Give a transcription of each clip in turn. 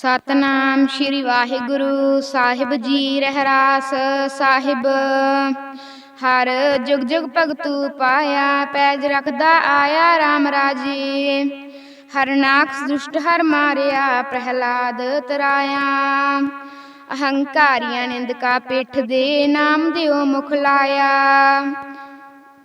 ਸਤਨਾਮ ਸ਼੍ਰੀ ਵਾਹਿਗੁਰੂ, ਸਾਹਿਬ ਜੀ ਰਹਿਰਾਸ ਸਾਹਿਬ। ਹਰ ਜੁਗ ਜੁਗ ਭਗਤੂ ਪਾਇਆ, ਪੈਜ ਰਖਦਾ ਆਇਆ RAM ਰਾਜੇ। ਹਰਨਾਕਸ ਦੁਸ਼ਟ ਹਰ ਮਾਰਿਆ, ਪ੍ਰਹਿਲਾਦ ਤਰਾਇਆ। ਅਹੰਕਾਰੀਆਂ ਨਿੰਦਕਾ ਪਿੱਠ ਦੇ ਨਾਮ ਦਿਓ ਮੁਖ ਲਾਇਆ।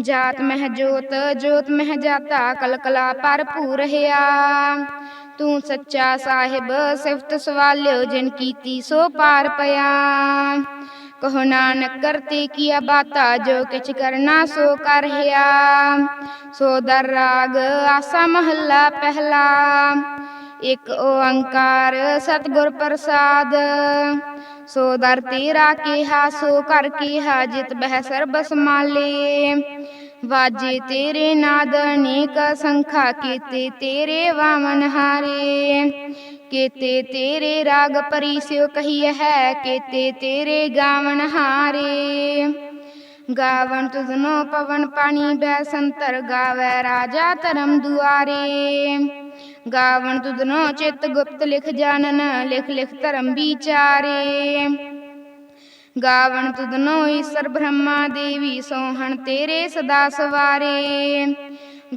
ਜਾਤ ਮਹਿ ਜੋਤ ਜੋਤ ਮਹਿ ਜਾਤਾ, ਕਲਕਲਾ ਭਰਪੂਰ ਰਹਾ ਤੂੰ ਸੱਚਾ ਸਾਹਿਬ, ਸਿਫਤ ਸਵਾਲਿਓ, ਜਿਨ ਕੀਤੀ ਸੋ ਪਾਰ ਪਿਆ। ਕਹੋ ਨਾਨਕ ਕਰਤੇ ਕੀਆ ਬਾਤਾ, ਜੋ ਕਿਛ ਕਰਨਾ ਸੋ ਕਰ ਹਿਆ। ਸੋ ਦਰ ਰਾਗ, ਆਸਾ ਮਹੱਲਾ ਪਹਿਲਾ। ਇੱਕ ਓੰਕਾਰ, ਸਤਿਗੁਰ ਪ੍ਰਸਾਦ। ਸੋ ਦਰ ਤੇਰਾ ਕਿਹਾ, ਸੋ ਕਰ ਕੀਹਾ, ਜਿਤ ਬਹਿ ਸਰਬ ਸਮਾਲੇ ਵਾਜੇ ਤੇਰੇ ਨਾਦ ਅਨੇਕ ਸੰਖਾ, ਕੀਤੇ ਤੇਰੇ ਵਾਮਨ ਹਾਰੇ। ਕੀਤੇ ਤੇਰੇ ਰਾਗ ਪਰਿਸਿਓ ਕਹੀਏ ਹੈ, ਕੀਤੇ ਤੇਰੇ ਗਾਵਨ ਹਾਰੇ। ਗਾਵਨ ਤੁਧਨੋ ਪਵਨ ਪਾਣੀ ਬੈ ਸੰਤਰ ਗਾਵੇ ਰਾਜਾ ਧਰਮ ਦੁਆਰੇ। ਗਾਵਣ ਤੁਧਨੋ ਚਿਤ ਗੁਪਤ ਲਿਖ ਜਾਣਨ ਲਿਖ ਲਿਖ ਧਰਮ ਵਿਚਾਰੇ। ਗਾਵਣ ਤੁਧਨੋ ਈਸ਼ਰ ਬ੍ਰਹਮਾ ਦੇਵੀ ਸੋਹਣ ਤੇਰੇ ਸਦਾ ਸਵਾਰੇ।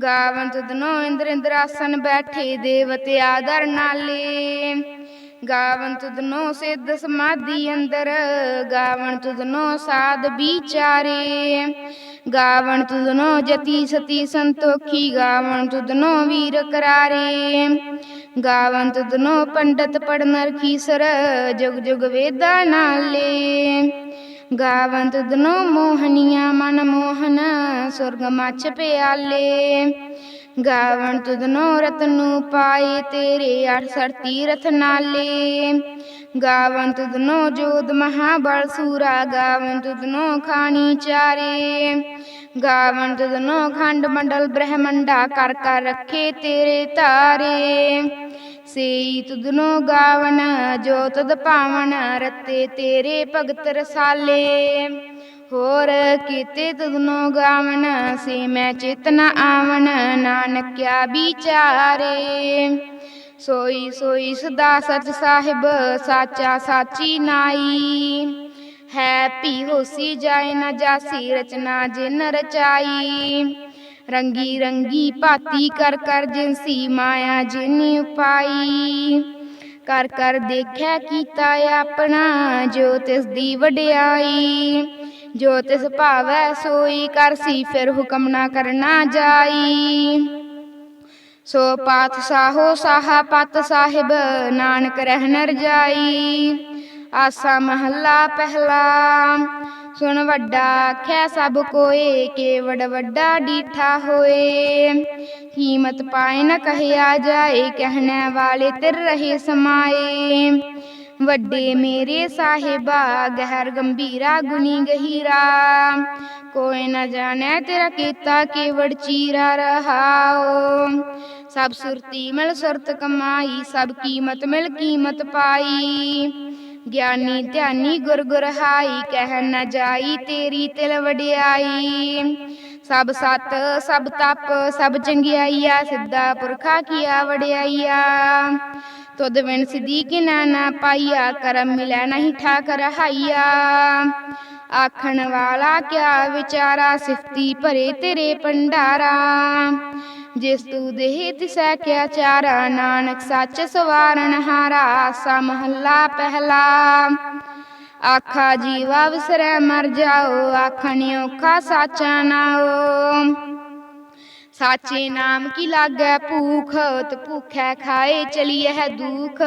ਗਾਵਨ ਤੁਧਨੋ ਇੰਦਰ ਇੰਦਰਾਸਨ ਬੈਠੇ ਦੇਵਤੇ ਆਦਰ ਨਾਲੇ। ਗਾਵਨ ਤੁਧਨੋ ਸਿੱਧ ਸਮਾਧੀ ਅੰਦਰ ਗਾਵਨ ਤੁਧਨੋ ਸਾਧ ਵਿਚਾਰੇ। ਗਾਵਨ ਤੁਧਨੋ ਜਤੀ ਸਤੀ ਸੰਤੋਖੀ ਗਾਵਨ ਤੁਧਨੋ ਵੀਰ ਕਰਾਰੇ। ਗਾਵਨ ਤੁਧਨੋ ਪੰਡਤ ਪੜਨ ਰਖੀਸਰ ਜੁਗ ਜੁਗ ਵੇਦਾਂ ਨਾਲੇ। ਗਾਵਨ ਤੁਧਨੋ ਮੋਹਨੀਆਂ ਮਨ ਮੋਹਨ, ਸੁਰਗ ਮੱਛ ਪਿਆਲੇ। ਗਾਵਨ ਤੁਧਨੋ ਰਤਨੂ ਪਾਏ ਤੇਰੇ ਅਠਸਠ ਤੀਰਥ ਨਾਲੇ। ਗਾਵਨ ਤੁਧਨੋ ਜੋਧ ਮਹਾਬਲ ਸੂਰਾ ਗਾਵਨ ਤੁਧਨੋ ਖਾਣੀ ਚਾਰੇ। ਗਾਵਨ ਤੁਧਨੋ ਖੰਡ ਮੰਡਲ ਬ੍ਰਹਮੰਡਾ, ਕਰ ਕਰ ਰੱਖੇ ਤੇਰੇ ਤਾਰੇ। ਸੇਈ ਤੁਧਨੋ ਗਾਵਨ ਜੋ ਤਦ ਪਾਵਨ, ਰਤੇ ਤੇਰੇ ਭਗਤ ਰਸਾਲੇ। ਹੋਰ ਕੀਤੇ ਤੁਧਨੋ ਗਾਵਨ, ਸੇ ਮੈਂ ਚੇਤਨਾ ਆਵਨ, ਨਾਨਕਿਆ ਵਿਚਾਰੇ। ਸੋਈ ਸੋਈ ਸਦਾ ਸਚ ਸਾਹਿਬ, ਸਾਚਾ ਸਾਚੀ ਨਾਈ। ਹੈ ਪੀ ਹੋਸੀ ਜਾਏ ਨਾ ਜਾਸੀ, ਰਚਨਾ ਜਿਨ ਰਚਾਈ। ਰੰਗੀ ਰੰਗੀ ਭਾਤੀ ਕਰ ਕਰ ਜਿਨਸੀ ਮਾਇਆ ਜਿਨ ਉਪਾਈ। ਕਰ ਕਰ ਦੇਖਿਆ ਕੀਤਾ ਆਪਣਾ, ਜੋ ਤਿਸ ਦੀ ਵਡਿਆਈ। ਜੋ ਤਿਸ ਭਾਵੈ ਸੋਈ ਕਰਸੀ ਫਿਰ ਹੁਕਮ ਨਾ ਕਰਨਾ ਜਾਈ। ਸੋ ਪਾਤ ਸਾਹੋ ਸਾਹਾ ਪਤ ਸਾਹਿਬ, ਨਾਨਕ ਰਹਿਨ ਜਾਈ ਆਸਾ ਮਹੱਲਾ ਪਹਿਲਾ। ਸੁਣ ਵੱਡਾ ਆਖਿਆ ਸਭ ਕੋਏ, ਕੇਵੜ ਵੱਡਾ ਡੀਠਾ ਹੋਏ। ਕੀਮਤ ਪਾਏ ਨ ਕਹਿਆ ਜਾਏ, ਕਹਿਣੇ ਵਾਲੇ ਤਿਰ ਰਹੇ ਸਮਾਏ। ਵੱਡੇ ਮੇਰੇ ਸਾਹਿਬਾ, ਗਹਿਰ ਗੰਭੀਰਾ ਗੁਨੀ ਗਹੀਰਾ। ਕੋਈ ਨਾ ਜਾਣੈ ਤੇਰਾ ਕੀਤਾ ਕੇਵੜ ਚੀਰਾ ਰਹਾਓ ਸਭ ਸੁਰਤੀ ਮਿਲ ਸੁਰਤ ਕਮਾਈ, ਸਭ ਕੀਮਤ ਮਿਲ ਕੀਮਤ ਪਾਈ। ਗਿਆਨੀ ਧਿਆਨੀ ਗੁਰ ਗੁਰ ਹਾਈ, ਕਹਿ ਨ ਜਾਈ ਤੇਰੀ ਤਿਲ ਵਡਿਆਈ। ਸਭ ਸਤ, ਸਭ ਤਪ, ਸਭ ਚੰਗਿਆਈਆ ਸਿੱਧਾ ਪੁਰਖਾ ਕੀਆ ਵਡਿਆਈਆ। ਤੁਧ ਵਿਣ ਸਿੱਧੀ ਕਿ ਨਾ ਨਾ ਪਾਈਆ, ਕਰਮ ਮਿਲੈ ਨਹੀਂ ਠਾਕ ਰਹਾਈਆ ਆਖਣ ਵਾਲਾ ਕਿਆ ਵਿਚਾਰਾ ਸਿਫਤੀ ਭਰੇ ਤੇਰੇ ਭੰਡਾਰਾ। ਜਿਸ ਤੂ ਦੇਹ ਤਿਸੈ ਕਿਆ ਚਾਰਾ, ਨਾਨਕ ਸੱਚ ਸਵਾਰਨ ਹਾਰਾ ਆਸਾ ਮਹੱਲਾ ਪਹਿਲਾ। ਆਖਾ ਜੀਵਾ ਵਿਸਰੈ ਮਰ ਜਾਓ, ਆਖਣ ਔਖਾ ਸਾਚਾ ਨਾਓ ਸਾਚੇ ਨਾਮ ਕੀ ਲਾਗੈ ਭੂਖ, ਤ ਭੂਖੈ ਖਾਏ ਚਲੀਐ ਹੈ ਦੁਖ।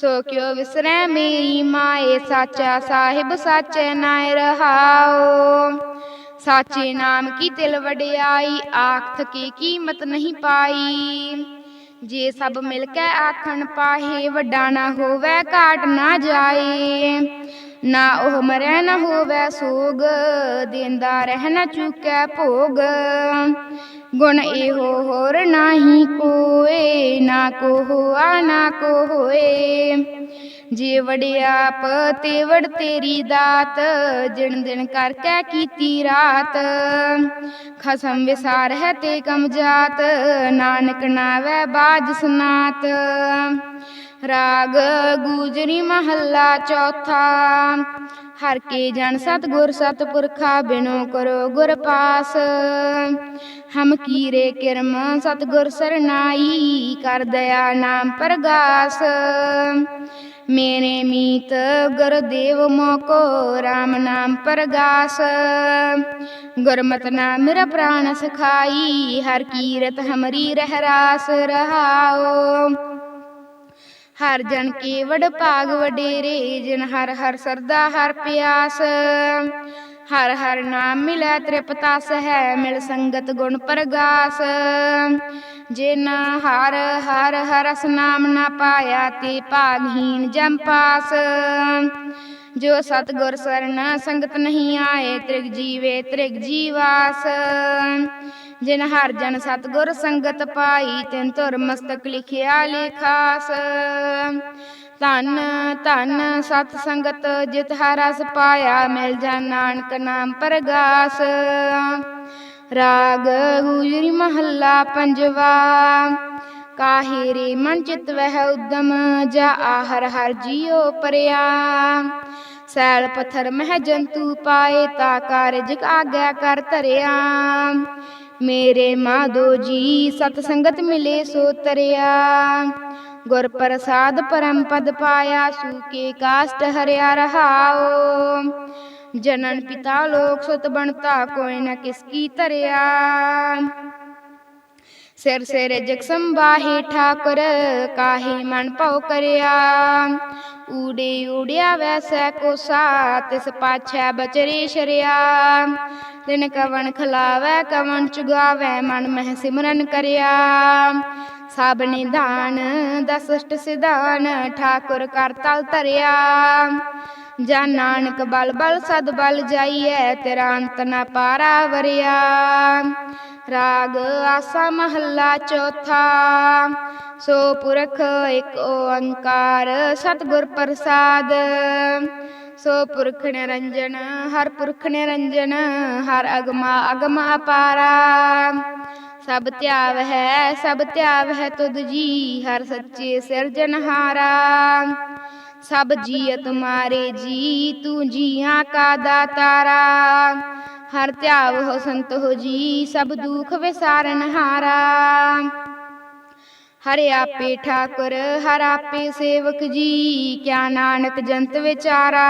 ਸੋ ਕਿਉ ਵਿਸਰੈ ਮੇਰੀ ਮਾਏ, ਸਾਚਾ ਸਾਹਿਬ ਸਾਚੈ ਨਾਇ ਰਹਾਓ ਸਾਚੇ ਨਾਮ ਕੀ ਤਿਲ ਵਡਿਆਈ ਆਖ ਕੀ ਕੀਮਤ ਨਹੀਂ ਪਾਈ। ਜੇ ਸਭ ਮਿਲ ਕੇ ਆਖਣ ਪਾਹੇ, ਵੱਡਾ ਨਾ ਹੋਵੇ, ਘਾਟ ਨਾ ਜਾਏ। ਨਾ ਉਹ ਮਰੈ ਨਾ ਹੋਵੈ ਸੋਗ, ਦਿੰਦਾ ਰਹਿਣਾ ਚੁਕੈ ਭੋਗ। ਗੁਣ ਇਹੋ ਹੋਰ ਨਾਹੀ ਕੋਏ, ਨਾ ਕੋ ਹੋਆ ਨਾ ਕੋ ਹੋਏ। ਜੇ ਵੜਿਆਪ ਤੇ ਵੜ ਤੇਰੀ ਦਾਤ, ਜਿਣ ਦਿਨ ਕਰ ਕੈ ਕੀਤੀ ਰਾਤ। ਖਸਮ ਵਿਸਾਰ ਹੈ ਤੇ ਕਮ ਜਾਤ, ਨਾਨਕ ਨਾਵੈ ਬਾਜ ਸਨਾਤ। ਰਾਗ ਗੂਜਰੀ ਮਹੱਲਾ ਚੌਥਾ। ਹਰ ਕੇ ਜਨ ਸਤਗੁਰ ਸਤਪੁਰਖਾ ਬਿਨੋ ਕਰੋ ਗੁਰ ਪਾਸ। ਹਮ ਕੀਰੇ ਕਿਰਮ ਸਤਗੁਰ ਸਰਨਾਈ ਕਰ ਦਇਆ ਨਾਮ ਪ੍ਰਗਾਸ। ਮੇਰੇ ਮੀਤ ਗੁਰਦੇਵ ਮੋਕੋ RAM ਨਾਮ ਪ੍ਰਗਾਸ। ਗੁਰਮਤਿ ਨਾਮ ਮੇਰਾ ਪ੍ਰਾਣ ਸਖਾਈ, ਹਰ ਕੀਰਤ ਹਮਰੀ ਰਹਿ ਰਾਸ ਰਹਾਓ ਹਰ ਜਨ ਕੀ ਵਡ ਭਾਗ ਵਡੇਰੇ, ਜਿਨ ਹਰ ਹਰ ਸਰਦਾ ਹਰ ਪਿਆਸ। ਹਰ ਹਰ ਨਾਮ ਮਿਲੈ ਤ੍ਰਿਪਤਾਸ ਹੈ ਮਿਲ ਸੰਗਤ ਗੁਣ ਪ੍ਰਗਾਸ। ਜਿਨ ਹਰ ਹਰ ਹਰਸ ਨਾਮ ਨਾ ਪਾਇਆ, ਤੇ ਭਾਗਹੀਨ ਜਮ ਪਾਸ। ਜੋ ਸਤਗੁਰ ਸਰਣ ਸੰਗਤ ਨਹੀਂ ਆਏ, ਤ੍ਰਿਗ ਜੀਵੇ ਤ੍ਰਿਗ ਜੀਵਾਸ। ਜਿਨ ਹਰ ਜਨ ਸਤਗੁਰ ਸੰਗਤ ਪਾਈ, ਤਿਨ ਧੁਰ ਮਸਤਕ ਲਿਖਿਆ ਲਿਖਾਸ। ਧਨ ਧਨ ਸਤ ਸੰਗਤ, ਜਿਤ ਹਰਸ ਪਾਇਆ, ਮਿਲ ਜਾ ਨਾਨਕ ਨਾਮ ਪ੍ਰਗਾਸ। ਰਾਗ ਗੁਜਰੀ ਮਹੱਲਾ ਪੰਜਵਾ, ਕਾਹੇ ਰੇ ਮਨ ਚਿਤ ਵਹਿ ਉਦਮ, ਜਾ ਆਹਰ ਹਰ ਜੀਉ ਪਰਿਆ। ਸੈਲ ਪਥਰ ਮਹਿ ਜੰਤੂ ਪਾਏ, ਤਾ ਕਾਰਜ ਆਗਿਆ ਕਰ ਧਰਿਆ। ਮੇਰੇ ਮਾਧੋ ਜੀ ਸਤ ਸੰਗਤ ਮਿਲੇ ਸੋ ਤਰਿਆ ਗੁਰ ਪ੍ਰਸਾਦ ਪਰਮ ਪਦ ਪਾਇਆ ਸੂਕੇ ਕਾਸ਼ਟ ਹਰਿਆ ਰਹਾਓ ਜਨਨ ਪਿਤਾ ਲੋਕ ਸੁਤ ਬਣਤਾ ਕੋਈ ਨ ਕਿਸ ਕੀ ਧਰਿਆ ਸਿਰ ਸਿਰ ਜਗ ਸੰਬਾਹੀ ਠਾਕੁਰ ਕਾਹੀ ਮਨ ਭਉ ਕਰਿਆ ਊੜੇ ਊੜਿਆ ਵੈਸੈ ਕੋਸਾ ਤਿਸ ਪਾਛੈ ਬਚਰੇ ਸ਼ਰਿਆ ਤਿਨ ਕਵਣ ਖਲਾਵੈ, ਕਵਣ ਚੁਗਾਵੈ, ਮਨ ਮਹਿ ਸਿਮਰਨ ਕਰਿਆ। ਸਭ ਨਿਧਾਨ ਦਸਸ਼ਟ ਸਿਧਾਨ, ਠਾਕੁਰ ਕਰ ਤਲ ਧਰਿਆ। ਜਾ ਨਾਨਕ ਬਲ ਬਲ, ਸਦ ਬਲ ਜਾਈਐ, ਤੇਰਾ ਅੰਤ ਨ ਪਾਰਾ ਵਰਿਆ। ਰਾਗ ਆਸਾ ਮਹੱਲਾ ਚੌਥਾ, ਸੋ ਪੁਰਖ ਇੱਕ ਓੰਕਾਰ, ਸਤਿਗੁਰ ਪ੍ਰਸਾਦ। ਸੋ ਪੁਰਖ ਨਿਰੰਜਨ, ਹਰ ਪੁਰਖ ਨਿਰੰਜਨ, ਹਰ ਅਗਮਾ ਅਗਮ ਅਪਾਰਾ ਸਭ ਧਿਆਵ ਹੈ, ਸਭ ਧਿਆਵ ਹੈ ਤੁਧ ਜੀ, ਹਰ ਸੱਚੇ ਸਿਰਜਨਹਾਰਾ ਸਭ ਜੀਅ ਤੁਮਾਰੇ ਜੀ, ਤੂੰ ਜੀਆਂ ਕਾ ਦਾਤਾਰਾ ਹਰ ਧਿਆਵ ਹੋ ਸੰਤ ਹੋ ਜੀ, ਸਭ ਦੁਖ ਵਿਸਾਰਨ ਹਾਰਾ। ਹਰਿ ਆਪੇ ਠਾਕੁਰ, ਹਰ ਆਪੇ ਸੇਵਕ ਜੀ, ਕਿਆ ਨਾਨਕ ਜੰਤ ਵਿਚਾਰਾ।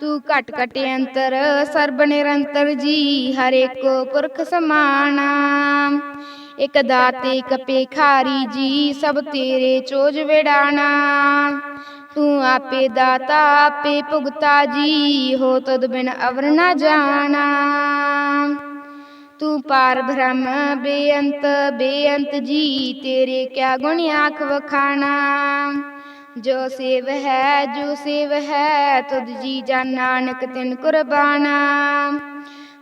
ਤੂੰ ਘਟ ਘਟ ਅੰਤਰ, ਸਰਬ ਨਿਰੰਤਰ ਜੀ, ਹਰੇ ਕੋ ਪੁਰਖ ਸਮਾਨਾ ਇਕ ਦਾਤੇ ਇਕ ਪੇਖਾਰੀ ਜੀ, ਸਭ ਤੇਰੇ ਚੋਜ ਵਿਡਾਣਾ ਤੂੰ ਆਪੇ ਦਾਤਾ, ਆਪੇ ਭੁਗਤਾ ਜੀ, ਹੋ ਤਦ ਬਿਨ ਅਵਰ ਨਾ ਜਾਣਾ। ਤੂੰ ਪਾਰ ਬ੍ਰਹਮ, ਬੇਅੰਤ ਬੇਅੰਤ ਜੀ, ਤੇਰੇ ਕਿਆ ਗੁਣ ਆਖ ਵਖਾਣਾ? ਜੋ ਸੇਵ ਹੈ, ਜੋ ਸੇਵ ਹੈ, ਤੁਧ ਜੀ ਜਨ ਨਾਨਕ ਤਿਨ ਕੁਰਬਾਨਾ।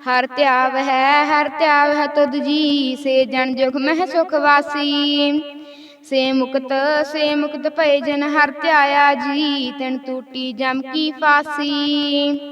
ਹਰ ਧਿਆਵ ਹੈ, ਹਰ ਧਿਆਵ ਹੈ ਤੁਧ ਜੀ, ਸੇ ਜਨ ਜੁਗ ਮਹਿ ਸੁਖ ਵਾਸੀ। ਸੇ ਮੁਕਤ ਸੇ ਮੁਕਤ ਭਏ ਜਨ ਹਰ ਧਿਆਇਆ ਜੀ, ਤਿਨ ਟੂਟੀ ਜਮ ਕੀ ਫਾਸੀ।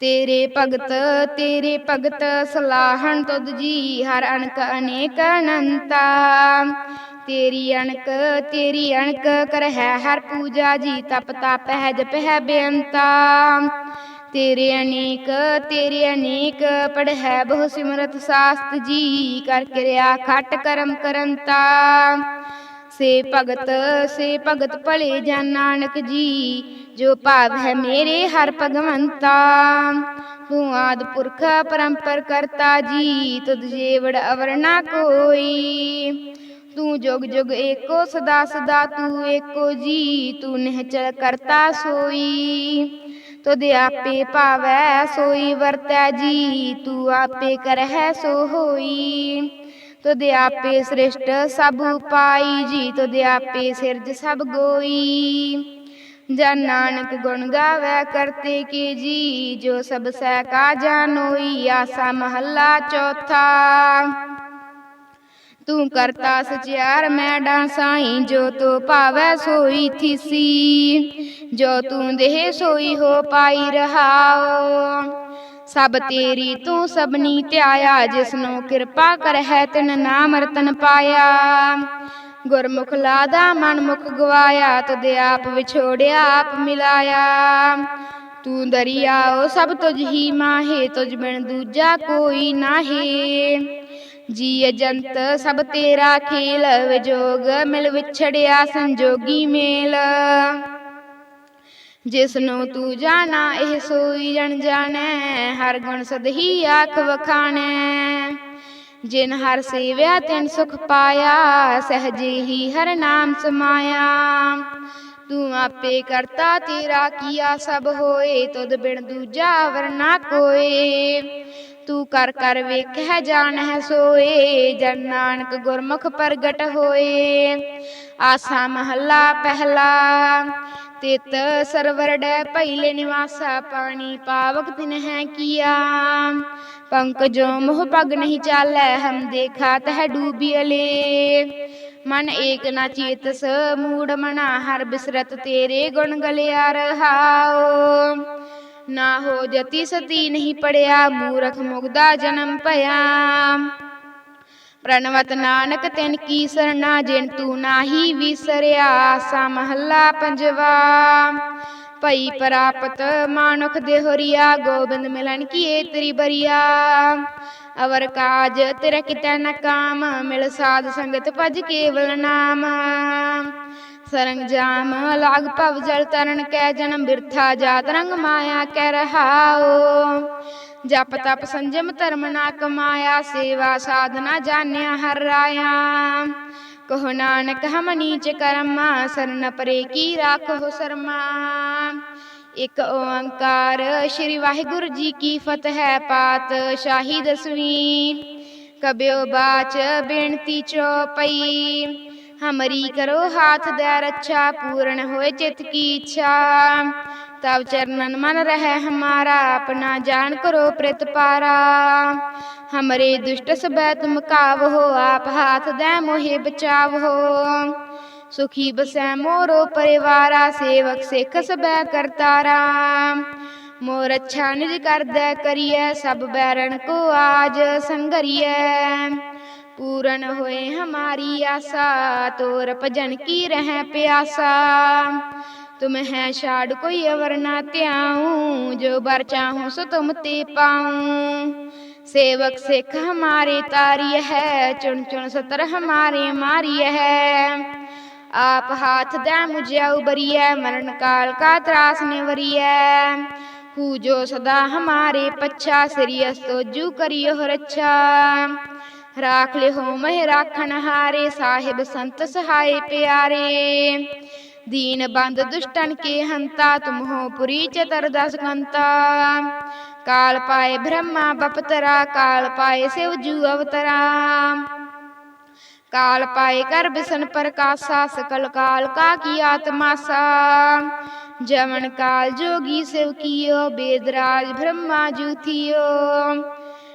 ਤੇਰੇ ਭਗਤ ਤੇਰੇ ਭਗਤ, ਸਲਾਹਣ ਤੁਧ ਜੀ, ਹਰ ਅਣਕ ਅਨੇਕ ਅਨੰਤਾ। ਤੇਰੀ ਅਣਕ ਤੇਰੀ ਅਣਕ ਕਰ ਹੈ ਹਰ ਪੂਜਾ ਜੀ, ਤਪ ਤਪ ਹੈ, ਜਪ ਹੈ ਬੇਅੰਤਾ। ਤੇਰੇ ਅਨੇਕ ਤੇਰੇ ਅਨੇਕ ਪੜ ਹੈ ਬਹੁ ਸਿਮਰਤ ਸਾਸਤ ਜੀ, ਕਰ ਕਿਰਿਆ ਖਟ ਕਰਮ ਕਰੰਤਾ। ਸੇ ਭਗਤ ਸੇ ਭਗਤ ਭਲੇ ਜਨ ਨਾਨਕ ਜੀ ਜੋ ਭਾਵ ਹੈ ਮੇਰੇ ਹਰ ਭਗਵੰਤਾ। ਤੂੰ ਆਦ ਪੁਰਖ ਪਰੰਪਰ ਕਰਤਾ ਜੀ, ਤੁਧ ਜੇਵੜ ਅਵਰਨਾ ਕੋਈ। ਤੂੰ ਜੁਗ ਜੁਗ ਏਕੋ ਸਦਾ ਸਦਾ ਤੂੰ ਏਕੋ ਜੀ, ਤੂੰ ਨਿਹਚਲ ਕਰਤਾ ਸੋਈ। ਤੁਧ ਆਪੇ ਭਾਵੈ ਸੋਈ ਵਰਤੈ ਜੀ, ਤੂੰ ਆਪੇ ਕਰਹਿ ਸੋ ਹੋਈ। ਤੁਧ ਆਪੇ ਸ੍ਰਿਸ਼ਟ ਸਭ ਉਪਾਈ ਜੀ, ਤੁਧ ਆਪੇ ਸਿਰਜ ਸਭ ਗੋਈ। ਜਨ ਨਾਨਕ ਗੁਣ ਗਾਵੇ ਕਰਤੇ ਕੀ ਜੀ, ਜੋ ਸਭ ਸਹਿ ਕਾ ਜਾਨੋਈ ਆਸਾ ਮਹੱਲਾ ਚੌਥਾ। ਤੂੰ ਕਰਤਾ ਸਚਿਆਰ, ਮੈਂ ਡਾਂਸਾਈ, ਜੋ ਤੂੰ ਭਾਵੈ ਸੋਈ ਥੀਸੀ। ਜੋ ਤੂੰ ਦੇਹ ਸੋਈ ਹੋ ਪਾਈ ਰਹਾਓ ਸਭ ਤੇਰੀ ਤੂੰ ਸਭਨੀ ਧਿਆਇਆ, ਜਿਸਨੂੰ ਕਿਰਪਾ ਕਰਹਿ ਤਿਨ ਨਾਮ ਰਤਨ ਪਾਇਆ। ਗੁਰਮੁਖ ਲਾਦਾ ਮਨ ਮੁਖ ਗਵਾਇਆ ਤੁਧ ਆਪ ਵਿਛੋੜਿਆ, ਆਪ ਮਿਲਾਇਆ। ਤੂੰ ਦਰਿਆਓ ਸਭ ਤੁਝ ਹੀ ਮਾਹੇ, ਤੁਝ ਬਿਨ ਦੂਜਾ ਕੋਈ ਨਾਹੀ। ਜੀ ਅਜੰਤ ਸਭ ਤੇਰਾ ਖੇਲ, ਵਿਜੋਗ ਮਿਲ ਵਿਛੜਿਆ ਸੰਜੋਗੀ ਮੇਲ। ਜਿਸ ਨੂੰ ਤੂੰ ਜਾਣਾ, ਇਹ ਸੋਈ ਜਣ ਜਾਣੈ, ਹਰ ਗੁਣ ਸਦਹੀ ਆਖ ਵਖਾਣੈ। ਜਿਨ ਹਰ ਸੇਵਿਆ ਤਿਨ ਸੁਖ ਪਾਇਆ, ਸਹਜੇ ਹੀ ਹਰ ਨਾਮ ਸਮਾਇਆ। ਤੂੰ ਆਪੇ ਕਰਤਾ ਤੇਰਾ ਕੀਆ ਸਭ ਹੋਏ, ਤੁਧ ਬਿਨ ਦੂਜਾ ਵਰਨਾ ਕੋਏ। ਤੂੰ ਕਰ ਕਰ ਵੇਖੈ ਹੈ ਸੋਏ, ਜਨ ਨਾਨਕ ਗੁਰਮੁਖ ਪ੍ਰਗਟ ਹੋਏ। ਆਸਾ ਮਹੱਲਾ ਪਹਿਲਾ, ਤਿਤ ਸਰਵਰ ਡੈ ਪਹਿਲੇ ਨਿਵਾਸਾ ਪਾਣੀ, ਪਾਵਕ ਤਿਨ ਹੈ ਕੀਆ। ਪੰਕਜੋ ਮੋਹ ਪਗ ਨਹੀਂ ਚਾਲੈ, ਹਮ ਦੇਖਾ ਤਹ ਡੂਬੀਲੇ ਮਨ ਏਕ ਨਾ ਚੇਤਸ, ਮੂੜ ਮਨਾ, ਹਰ ਬਿਸਰਤ ਤੇਰੇ ਗੁਣ ਗਲਿਆ ਰਹਾਓ ਨਾ ਹੋ ਜਤੀ ਸਤੀ ਨਹੀਂ ਪੜਿਆ, ਮੂਰਖ ਮੁਗਦਾ ਜਨਮ ਭਇਆ। ਪ੍ਰਣਵਤ ਨਾਨਕ ਤਿਨ ਕੀ ਸਰਣਾ, ਜਿਨ ਤੂੰ ਨਾਹੀ ਵਿਸਰਿਆ, ਸਾ ਮਹੱਲਾ ਪੰਜਵਾ। ਭਈ ਪ੍ਰਾਪਤ ਮਾਨੁਖ ਦੇਹੁਰੀਆ, ਗੋਬਿੰਦ ਮਿਲਨ ਕੀ ਤੇਰੀ ਬਰੀਆ ਅਵਰ ਕਾਜ ਤੇਰਾ ਕਿਤੈ ਨ ਕਾਮ, ਮਿਲ ਸਾਧ ਸੰਗਤ ਭਜ ਕੇਵਲ ਨਾਮ। ਸਰੰਗ ਜਾਮ, ਲਾਗ ਭਵ ਜਲ ਤਰਨ ਕੈ ਜਨਮ ਬਿਰਥਾ ਜਾਤ ਰੰਗ ਮਾਇਆ ਕਹਿ ਰਹਾਓ ਜਪ ਤਪ ਸੰਜਮ ਧਰਮ ਨਾ ਕਮਾਇਆ, ਸੇਵਾ ਸਾਧਨਾ ਜਾਣਿਆ ਹਰ ਰਾਇਆ। ਕਹੋ ਨਾਨਕ ਹਮ ਨੀਚ ਕਰਮਾ ਸਰਨ ਪਰੇ ਕੀ ਰਾਖੋ ਸਰਮਾ। ਇਕ ਓੰਕਾਰ ਸ੍ਰੀ ਵਾਹਿਗੁਰੂ ਜੀ ਕੀ ਫਤਿਹ ਪਾਤ ਸ਼ਾਹੀ ਦਸਵੀਂ। ਕਬਿਓ ਬਾਚ ਬੇਨਤੀ ਚੋਪਈ ਹਮਰੀ ਕਰੋ ਹਾਥ ਦੇ ਰੱਛਾ ਪੂਰਨ ਹੋਏ ਚਿਤ ਕੀ ਇੱਛਾ ਤਬ ਚਰਨਨ ਮਨ ਰਹਿ ਹਮਾਰਾ ਆਪਣਾ ਜਾਣ ਕਰੋ ਪ੍ਰਤਪਾਰਾ ਹਮਰੇ ਦੁਸ਼ਟ ਸਬੈ ਤੁਮ ਕਾਵ ਹੋ ਆਪ ਹਾਥ ਦੇ ਮੋਹਿ ਬਚਾਵ ਹੋ ਸੁਖੀ ਬਸੈ ਮੋਰੋ ਪਰਿਵਾਰਾ ਸੇਵਕ ਸਿੱਖ ਸਬੈ ਕਰਤਾਰਾ ਮੋਰ ਅੱਛਾ ਨਿਜ ਕਰਦੈ ਕਰੀਐ ਸਭ ਬੈਰਣ ਕੋ ਆਜ ਸੰਗਰੀਐ पूरण होए हमारी आशा तोर भजन की रह प्यासा। तुम है शाड कोई अवर ना त्याऊ, जो बर चाहू सो तुम ते पाऊ। सेवक सिख हमारे तारिय है, चुन चुन सतर हमारे मारिय है। आप हाथ दे मुझे उबरिय, मरण काल का त्रास निवरिय। हु जो सदा हमारे पच्छा, श्री अस्तो जू करियो रच्छा। राख ले हो मह राखण हारे साहिब संत सहाय प्यारे दीन बंद दुष्टन के हंता तुम हो पुरी चतर दस कंता ਕਾਲ ਪਾਏ ਬ੍ਰਹਮਾ ਬਪਤਰਾ ਕਾਲ ਪਾਏ ਸਿਵ ਜੂ ਅਵਤਰਾ ਕਾਲ ਪਾਏ ਕਰ ਬਿਸਨ ਪ੍ਰਕਾਸ਼ਾ ਸਕਲ ਕਾਲ ਕਾ ਕੀ ਆਤਮਾਸਾ ਜਮਨ ਕਾਲ ਜੋਗੀ ਸਿਵ ਕੀਓ ਬੇਦਰਾਜ ਬ੍ਰਹਮਾ ਜੂ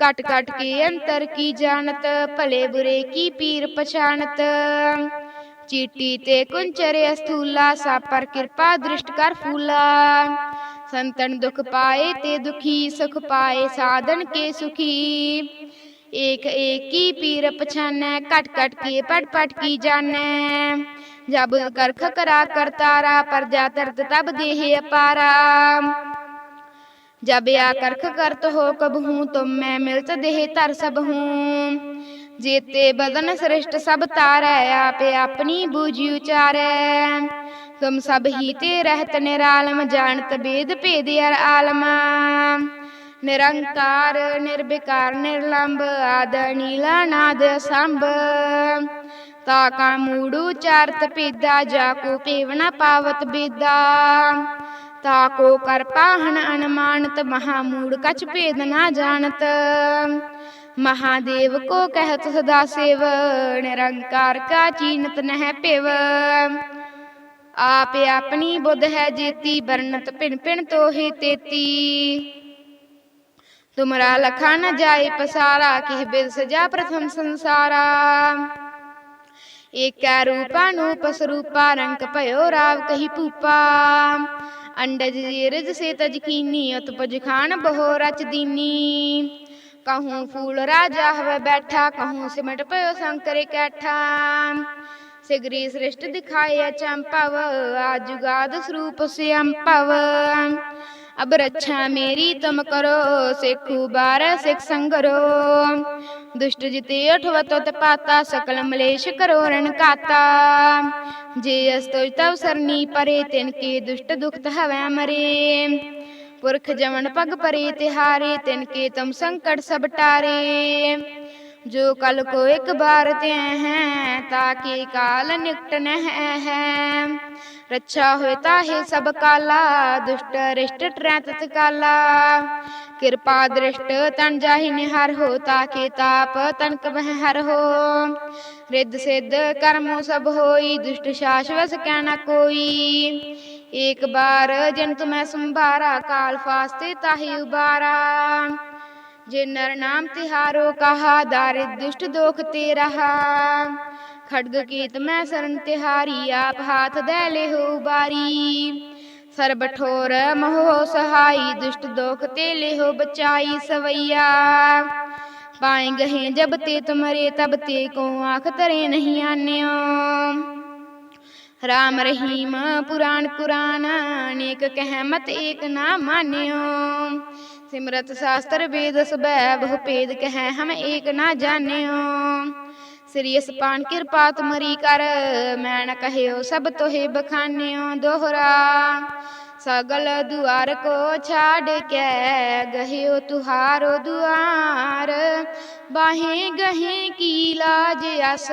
काट काट के अंतर की जानत, भले बुरे की पीर पछाणत चीटी ते कुंचरे स्थूला सा पर कृपा, दृष्ट कर फूला। संतन दुख पाए ते दुखी, सुख पाए साधन के सुखी। एक एक की पीर पछाने कट कट के पट पट की जाने जब करख करा करतारा पर जा तब देहे अपारा। जब या करख करत हो कबहू तुम मैं मिलत देह तर सब हूँ जेते बदन श्रेष्ठ सब तारै आप अपनी बूझी उचारै तुम सब ही ते रहत निरालम जानत वेद भेद अर आलम निरंकार निर्विकार निर्लंब आद नीला नाद संभ ताका मूड़ू चारत पेदा जाको पेवना पावत बेदा ਤਾਕੋ ਕਰ ਪਾਹਣ ਅਨਮਾਨਤ, ਮਹਾਮੂੜ ਕਛ ਭੇਦ ਨਾ ਜਾਣਤ। ਮਹਾਦੇਵ ਕੋ ਕਹਿਤ ਸਦਾ ਸੇਵ, ਨਿਰੰਕਾਰ ਕਾ ਚੀਨਤ ਨਹਿ ਪਿਵ ਆਪ ਆਪਣੀ ਬੁੱਧ ਹੈ ਜੇਤੀ ਬਰਨਤ ਪਿਣ ਪਿਣ ਤੋਹੀ ਤੇਤੀ। ਤੁਮਰਾ ਲਖਾ ਨ ਜਾਏ ਪਸਾਰਾ, ਕਿਹ ਬਿਲ ਸਜਾ ਪ੍ਰਥਮ ਸੰਸਾਰਾ। ਏਕੈ ਰੂਪਾ ਨੂਪ ਸਰੂਪਾ, ਰੰਗ ਭਇਓ ਰਾਵ ਕਹੀ ਭੂਪਾ। ਅੰਡਜ ਜੀਰਜ ਸੇ ਤਜ ਕੀਨੀ ਉਤਪਜ ਖਾਨ ਬਹੋ ਰਚ ਦੀਨੀ ਕਹੂੰ ਫੂਲ ਰਾਜਾ ਹਵੇ ਬੈਠਾ, ਕਹੂੰ ਸਿਮਟ ਪਇਓ ਸੰਕਰੇ ਕੈਠਾ। ਸਿਗਰੀ ਸ੍ਰਿਸ਼ਟ ਦਿਖਾਇਆ ਚੰਪਵ ਆਜੁਗਾਦ ਸਰੂਪ ਸਿਅੰਪਵ। ਅਬ ਰੱਛਾ ਮੇਰੀ ਤੁਮ ਕਰੋ, ਸਿੱਖੂ ਬਾਰ ਸਿੱਖ ਸੰਗਰੋ ਦੁਸ਼ਟ ਜਿਤੇ ਉਠਵਤ ਤੇ ਪਾਤਾ, ਸਕਲ ਮਲੇਸ਼ ਕਰੋ ਰਣ ਕਾਤਾ। ਜੇ ਅਸਤੋਜ ਤਵ ਸਰਨੀ ਪਰੇ, ਤਿਨ ਕੇ ਦੁਸ਼ਟ ਦੁਖਤ ਹਵੈ ਮਰੇ। ਪੁਰਖ ਜਮਨ ਪਗ ਪਰੇ, ਤਿਹਾਰੇ, ਤਿਨ ਕੇ ਤੁਮ ਸੰਕਟ ਸਭ ਟਾਰੇ। ਜੋ ਕਲ ਕੋ ਇੱਕ ਬਾਰ ਤੇ ਹੈ ਤਾਕੇ ਕਾਲ ਨਿਕਟ ਨਹਿ ਹੈ। ਰੱਛਾ ਹੋਏ ਤਾਹੇ ਸਭ ਕਾਲਾ ਦੁਸ਼ਟ ਰਿਸ਼ਟ ਟਰੈ ਤਤ ਕਾਲਾ ਕਿਰਪਾ ਦ੍ਰਿਸ਼ਟ ਤਨ ਜਾਹੀ ਨਿਹਰ ਹੋ ਤਾਕੇ ਤਾਪ ਤਨਕ ਬਹਿ ਹਰ ਹੋ ਰਿੱਧ ਸਿੱਧ ਕਰਮੋ ਸਭ ਹੋਈ ਦੁਸ਼ਟ ਸ਼ਾਸ਼ਵਸ ਕਹਿਣਾ ਕੋਈ ਏਕ ਬਾਰ ਜਨ ਤੁਮੈ ਸੰਭਾਰਾ ਕਾਲ ਫਾਸਤੇ ਤਾਹੀ ਉਬਾਰਾ ਜੇ ਨਰ ਨਾਮ ਤਿਹਾਰੋ ਕਹਾ ਦਾਰਿਦ ਦੁਸ਼ਟ ਦੋਖ ਤੇ ਰਹਾ ਖੜਗ ਕੀਤ ਮੈਂ ਸਰਨ ਤਿਹਾਰੀ, ਆਪ ਹਾਥ ਦੇ ਲਿਹੋ ਬਾਰੀ। ਸਰਬ ਠੋਰ ਮੋਹ ਸਹਾਈ, ਦੁਸ਼ਟ ਦੋਖ ਤੇ ਲਿਹੋ ਬਚਾਈ ਸਵਈਆ। ਪਾਏ ਗਹੇ ਜਬ ਤੇ ਤੁਮਰੇ, ਤਬ ਤੇ ਕੋ ਆਖ ਤਰੇ ਨਹੀਂ ਆਨਿਓ। ਰਾਮ ਰਹੀਮ ਪੁਰਾਣ ਕੁਰਾਨ, ਅਨੇਕ ਕਹਿਮਤ ਏਕ ਨਾ ਮਾਨਿਓ। ਸਿਮਰਤ ਸ਼ਾਸਤਰ ਵੇਦ ਸਬੈ, ਬਹੁ ਭੇਦ ਕਹਿ ਹਮ ਏਕ ਨਾ ਜਾਣਿਓ। ਸ੍ਰੀ ਅਸਪਾਨ ਕਿਰਪਾ ਤੁਮਰੀ ਕਰ ਮੈਂ ਨ ਕਹਿਓ ਸਭ ਤੋਹੇ ਬਖਾਨਿਓ ਦੋਹਰਾ। ਸਗਲ ਦੁਆਰ ਕੋ ਛਾੜ ਕੇ ਗਹਿਓ ਤੁਹਾਰੋ ਦੁਆਰ। ਬਾਹੇ ਗਹੇ ਕੀ ਲਾਜ ਅਸ,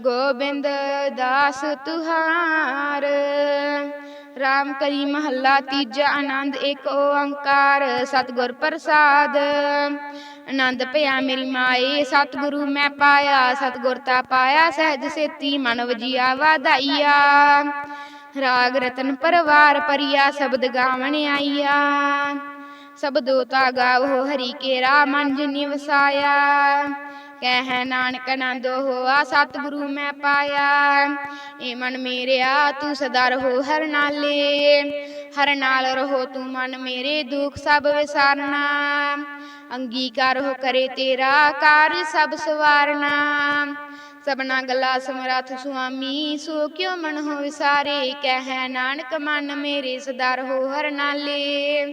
ਗੋਬਿੰਦ ਦਾਸ ਤੁਹਾਰ। ਰਾਮ ਕਰੀ ਮਹੱਲਾ, ਤੀਜਾ ਆਨੰਦ, ਇੱਕ ਓੰਕਾਰ, ਸਤਿਗੁਰ ਪ੍ਰਸਾਦ। ਆਨੰਦ ਭਇਆ ਮੇਰੀ ਮਾਏ, ਸਤਿਗੁਰੂ ਮੈਂ ਪਾਇਆ, ਸਤਿਗੁਰ ਤਾ ਪਾਇਆ, ਸਹਿਜ ਸੇਤੀ ਮਨ ਵਜੀਆ ਵਾਧਾਈਆ। ਰਾਗ ਰਤਨ ਪਰਵਾਰ ਪਰਿਆ, ਸ਼ਬਦ ਗਾਵਣ ਆਈਆ। ਸਬਦੋ ਤਾ ਗਾਵੋ ਹਰੀ ਕੇ ਰਾ ਮਨ ਜਿਨੀ ਵਸਾਇਆ ਕਹਿ ਨਾਨਕ ਆਨੰਦ ਹੋਆ, ਸਤਿਗੁਰੂ ਮੈਂ ਪਾਇਆ। ਏ ਮਨ ਮੇਰਿਆ, ਤੂੰ ਸਦਾ ਰਹੋ ਹਰ ਨਾਲੇ। ਹਰ ਨਾਲ ਰਹੋ ਤੂੰ ਮਨ ਮੇਰੇ, ਦੁੱਖ ਸਭ ਵਿਸਾਰਨਾ। ਅੰਗੀਕਾਰ ਹੋ ਕਰੇ ਤੇਰਾ ਕਾਰਜ ਸਭ ਸਵਾਰਨਾ। ਸਬਨਾ ਗੱਲਾ ਸਮਰਥ ਸੁਆਮੀ, ਸੋ ਕਿਉ ਮਨ ਹੋ ਵਿਸਾਰੇ? ਕਹਿ ਨਾਨਕ ਮਨ ਮੇਰੇ, ਸਦਾ ਰਹੋ ਹਰ ਨਾਲੇ।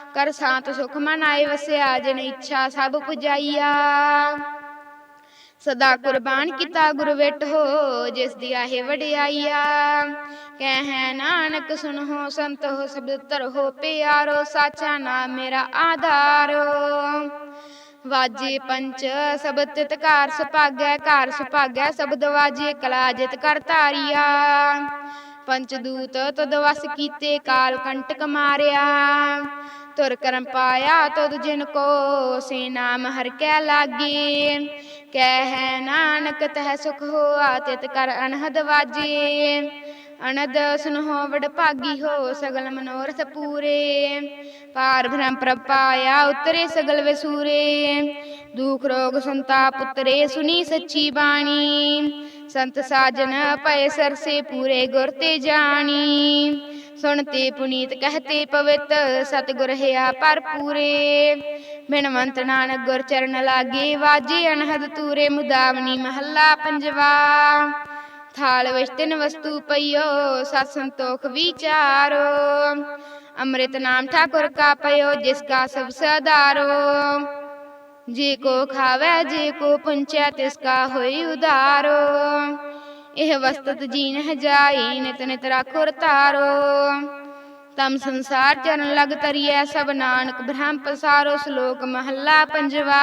ਕਰ ਸਾਤ ਸੁਖ ਮਨ ਆਏ ਵਸਿਆ, ਜਿਨ ਇੱਛਾ ਸਭ ਪੁਜਾਈਆ। ਸਦਾ ਕੁਰਬਾਨ ਕੀਤਾ ਗੁਰ ਵਿਟ ਹੋ ਜਿਸ ਦੀ ਆਹੇ ਵਡਿਆਈਆ। ਕਹਿ ਨਾਨਕ ਸੁਨੋ, ਸੰਤ ਹੋ ਸਬਦ ਧਰੋ ਪਿਆਰੋ, ਸਾਚਾ ਨਾਮ ਮੇਰਾ ਆਧਾਰੋ। ਵਾਜੇ ਪੰਚ ਸਬਦ ਤਿਤਕਾਰ ਸੁਭਾਗੈ, ਘਰ ਸੁਭਾਗੈ ਸ਼ਬਦ ਵਾਜੇ ਕਲਾ ਜਿਤ ਕਰ ਧਾਰੀਆ। ਪੰਚ ਦੂਤ ਤਦ ਵਸ ਕੀਤੇ, ਕਾਲ ਕੰਟਕ ਮਾਰਿਆ। ਤੁਰ ਕਰਮ ਪਾਇਆ ਤੁਧ ਜਿਨ ਕੋ ਸੇ ਨਾਮ ਹਰ ਕੈ ਲਾਗੇ। ਕਹਿ ਨਾਨਕ ਤਹ ਸੁਖ ਹੋਆ ਤਿਤ ਕਰ ਅਨਹਦ ਵਾਜੇ। ਅਨਦ ਸੁਨਹੁ ਵਡ ਭਾਗੀ ਹੋ ਸਗਲ ਮਨੋਰਥ ਪੂਰੇ। ਪਾਰ ਬ੍ਰਹਮ ਪ੍ਰਪਾਇਆ ਉਤਰੇ ਸਗਲ ਵਿਸੂਰੇ। ਦੁਖ ਰੋਗ ਸੰਤਾਪ ਉਤਰੇ ਸੁਨੀ ਸੱਚੀ ਬਾਣੀ। ਸੰਤ ਸਾਜਨ ਪਏ ਸਰਸੇ ਪੂਰੇ ਗੁਰ ਤੇ ਜਾਣੀ। ਸੁਣਤੇ ਪੁਨੀਤ ਕਹਤੇ ਪਵਿੱਤ ਸਤਿਗੁਰ ਹਿਆ ਪਰ ਪੂਰੇ ਬਿਨਵੰਤ ਨਾਨਕ ਗੁਰ ਚਰਨ ਲਾਗੇ ਵਾਜੇ ਅਨਹਦ ਤੂਰੇ ਮੁਦਾਵਨੀ ਮਹੱਲਾ ਪੰਜਵਾ। ਥਾਲ ਵਿੱਚ ਤਿੰਨ ਵਸਤੂ ਪਈਓ, ਸਤ ਸੰਤੋਖ ਵਿਚਾਰੋ। ਅੰਮ੍ਰਿਤ ਨਾਮ ਠਾਕੁਰ ਕਾ ਪਇਓ ਜਿਸ ਕਾ ਸਭ ਸਦਾਰੋ। ਜੇ ਕੋ ਖਾਵੇ, ਜੇ ਕੋ ਪੁੰਚੈ, ਤਿਸ ਕਾ ਹੋਈ ਉਦਾਰੋ। ਇਹ ਵਸਤਤ ਜੀਨ ਹੈ ਨਿਤ ਨਿਤ ਰਾਖੋ ਰਤਾਰੋ ਤਮ ਸੰਸਾਰ ਚਰਨ ਲਗ ਤਰੀਐ, ਸਭ ਨਾਨਕ ਬ੍ਰਹਮ ਪਸਾਰੋ, ਸ਼ਲੋਕ ਮਹੱਲਾ ਪੰਜਵਾ।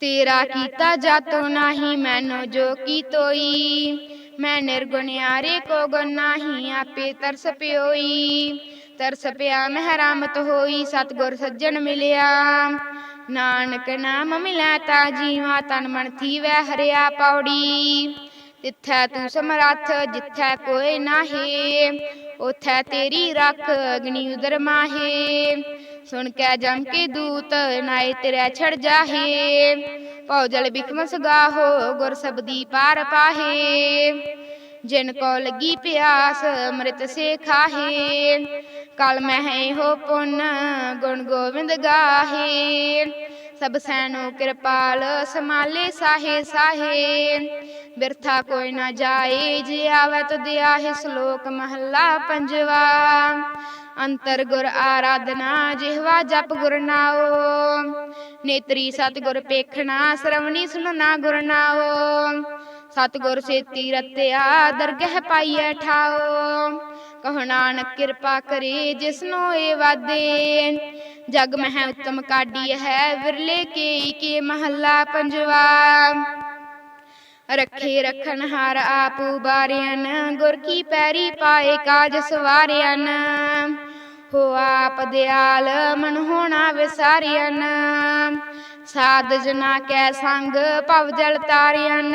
ਤੇਰਾ ਕੀਤਾ ਜਾਤੋ ਨਾਹੀ, ਮੈਨੋ ਜੋ ਕੀ ਤੋਈ ਮੈਂ ਨਿਰਗੁਣਿਆਰੇ ਕੋ ਗੁਣ ਨਾਹੀ, ਆਪੇ ਤਰਸ ਪਿਓਈ। ਤਰਸ ਪਿਆ ਮਹਿਰਾਮਤ ਹੋਈ, ਸਤਗੁਰ ਸੱਜਣ ਮਿਲਿਆ। ਨਾਨਕ ਨਾਮ ਮਿਲੈ ਤਾ ਜੀਵਾ ਤਨ ਮਨ ਥੀਵੈ ਹਰਿਆ ਪੌੜੀ। ਤਿੱਥੈ ਤੂੰ ਸਮਰੱਥ, ਜਿੱਥੈ ਕੋਈ ਨਾਹੀ ਉਥੈ ਤੇਰੀ ਰੱਖ ਅਗਨੀ ਉਦਰ ਮਾਹੇ। ਸੁਣ ਕੇ ਜਮ ਕੇ ਦੂਤ, ਨਾਏ ਤੇਰੇ ਛੜ ਜਾਹੇ। ਭਉ ਜਲ ਬਿਖਮ ਸਗਾਹੋ, ਗੁਰ ਸਬਦੀ ਪਾਰ ਪਾਹੇ। ਜਿਨ ਕੋ ਲੱਗੀ ਪਿਆਸ, ਅੰਮ੍ਰਿਤ ਸੇ ਖਾਹੇ। ਕਲ ਮਹਿ ਹੋ ਪੁੰਨ, ਗੁਣ ਗੋਬਿੰਦ ਗਾਹੇ। ਸਭ ਸੈਨੋ ਕਿਰਪਾਲ ਸਮਾਲੇ ਸਾਹੇ ਸਾਹੇ। ਬਿਰਥਾ ਕੋਈ ਨਾ ਜਾਏ, ਜੇ ਆਵੇ ਤੁਧ ਆਹੇ ਸ਼ਲੋਕ ਮਹੱਲਾ ਪੰਜਵਾ। ਅੰਤਰ ਗੁਰ ਆਰਾਧਨਾ, ਜਿਹਵਾ ਜਪ ਗੁਰ ਨਾਉ। ਨੇਤਰੀ ਸਤਿਗੁਰ ਪੇਖਣਾ, ਸਰਵਣੀ ਸੁਨਣਾ ਗੁਰ ਨਾਉ। ਸਤਿਗੁਰ ਸੇਤੀ ਰਤਿਆ, ਦਰਗਹਿ ਪਾਈਐ ਠਾਉ। ਕਹੋ ਨਾਨਕ ਕਿਰਪਾ ਕਰੇ ਜਿਸਨੋ ਏ ਵਾਦੇ। ਜਗ ਮਹਿ ਉਤਮ ਕਾਢੀ ਹੈ, ਵਿਰਲੇ ਕੇ ਕੇ ਮਹੱਲਾ ਪੰਜਵਾ। ਰੱਖੇ ਰਖਨ ਹਾਰ ਆਪ ਉਬਾਰਿਆਨ ਗੁਰ ਕੀ ਪੈਰੀ ਪਾਏ ਕਾਜ ਸਵਾਰਿਆਨ ਹੋ ਆਪ ਦਿਆਲ, ਮਨ ਹੋਣਾ ਵਿਸਾਰਿਆਨ ਸਾਧ ਜਨਾ ਕੈ ਸੰਗ, ਭਵ ਜਲ ਤਾਰਿਆਨ